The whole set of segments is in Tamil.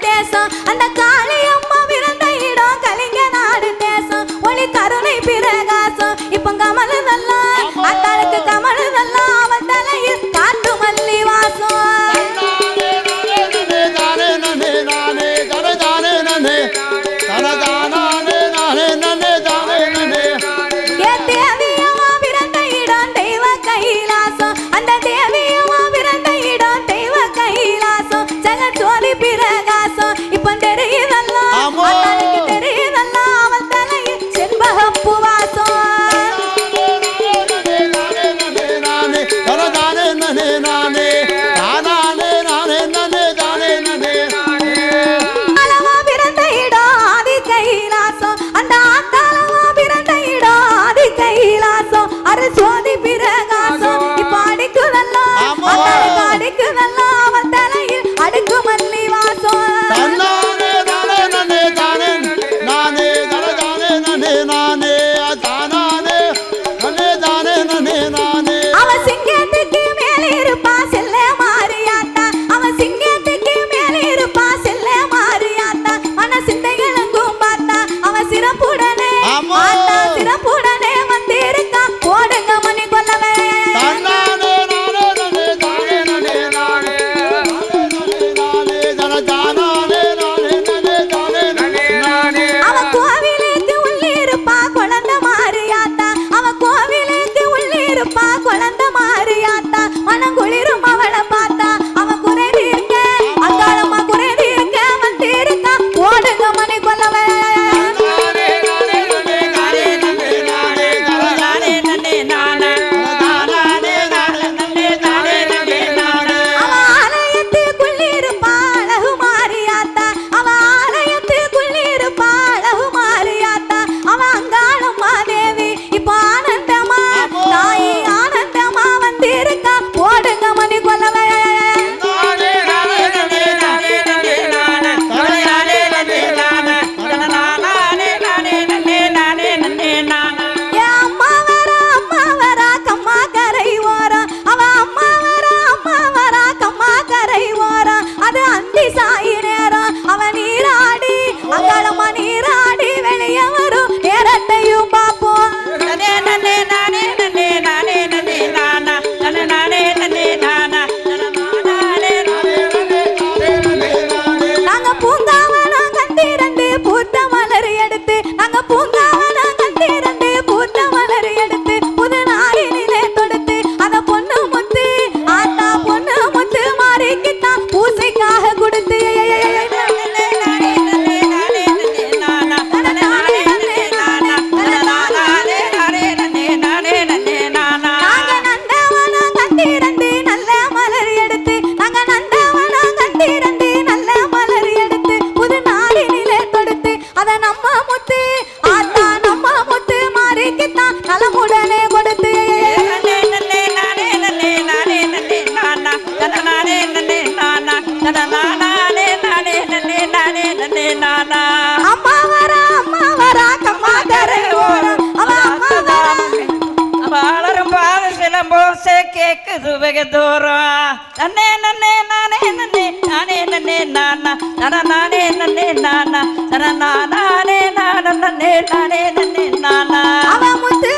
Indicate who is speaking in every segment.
Speaker 1: தேசம் அந்த கால அம்மா வரா அம்மா வரா கம்மா தரை ஓரம். அம்மா வரா. வாழரும் பாத
Speaker 2: சிலம்போசே கேக்குது வெகு தூரம். நன்னே நன்னே நானே நன்னே நானே நன்னே நானா நன நானே நன்னே நானா நன நானே நானே நன்னே நானே நன்னே நானா
Speaker 1: அவன் முத்து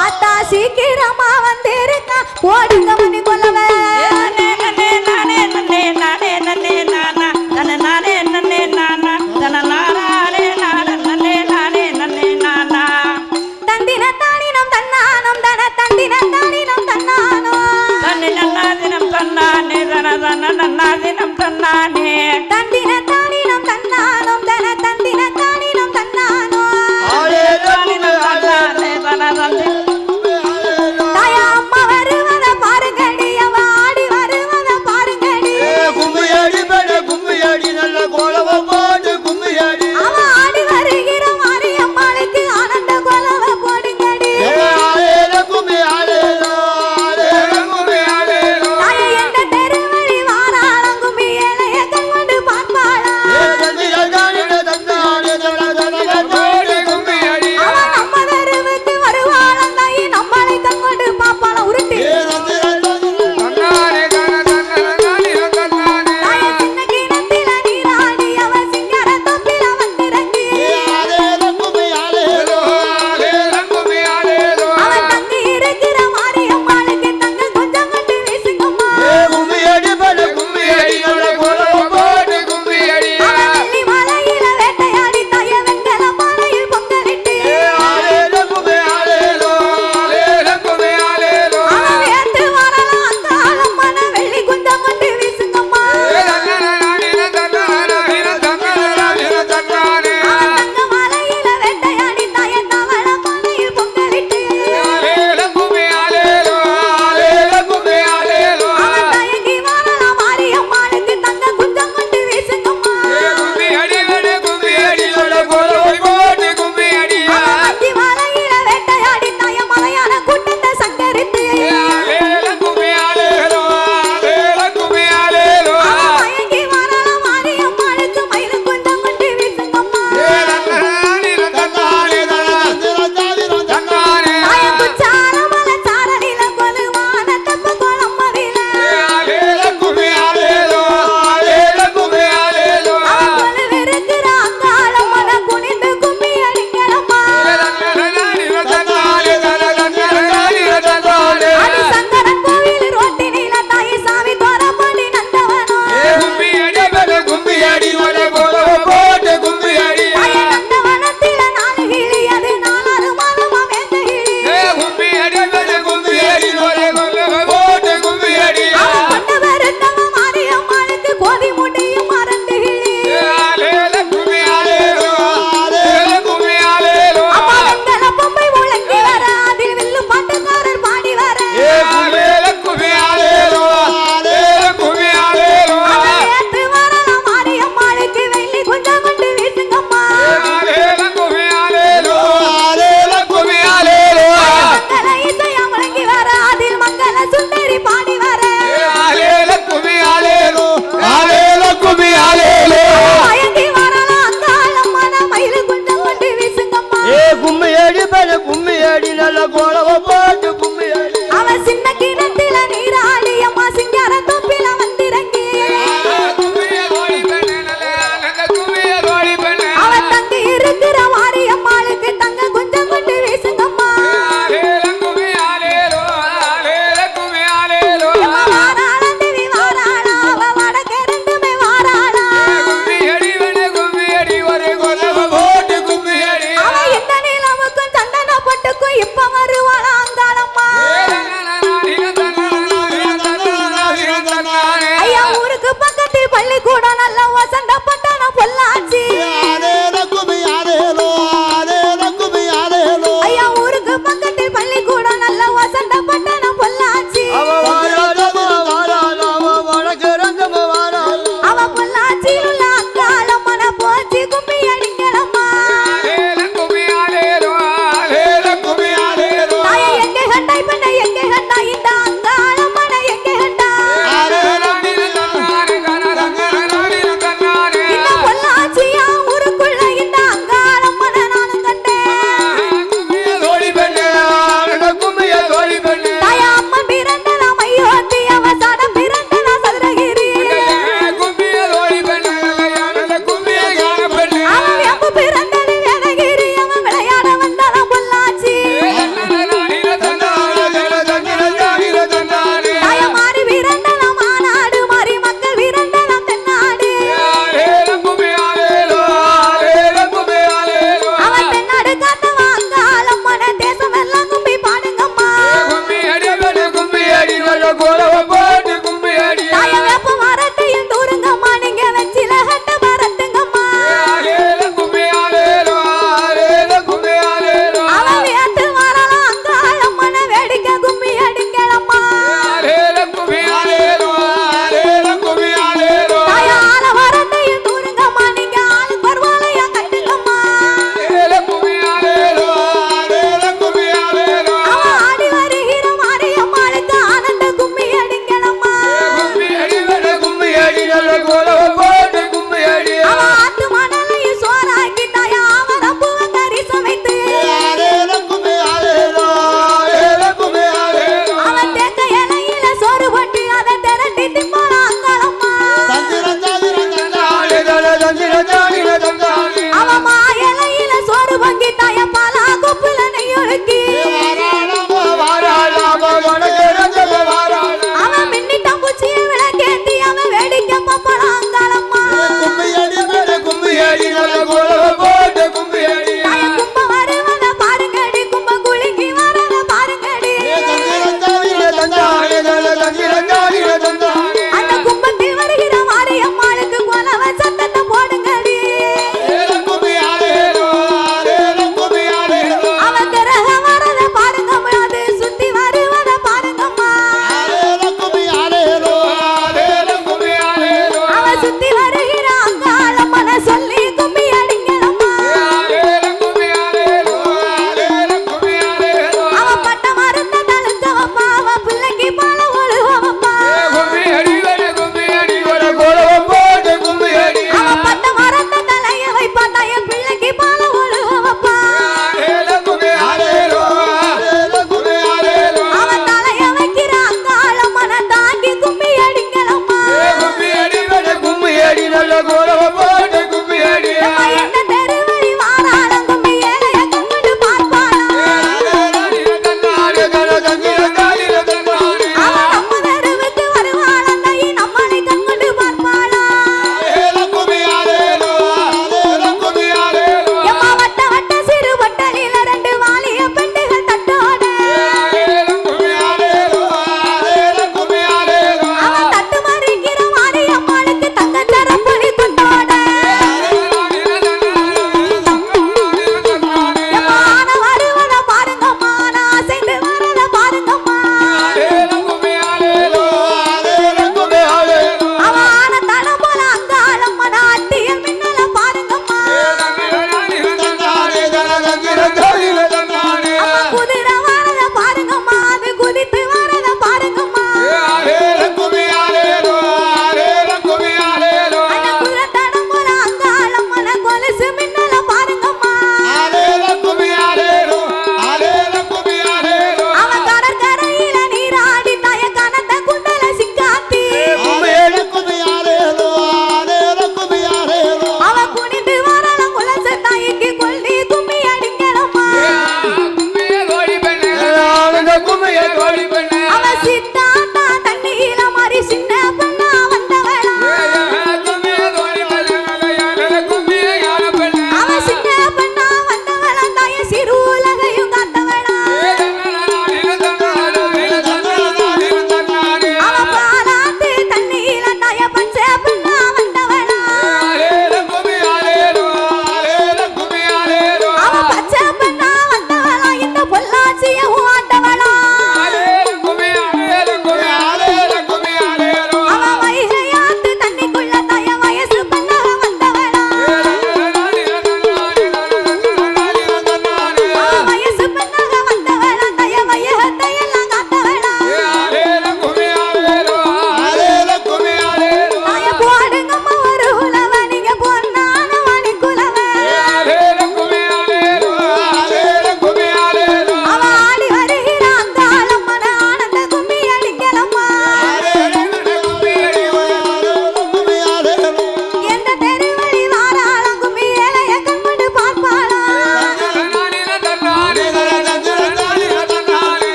Speaker 1: ஆத்தா சீக்கிரமா வந்திருக்கா. ஓடுங்க மணி கொல்லவன்
Speaker 2: நன்னே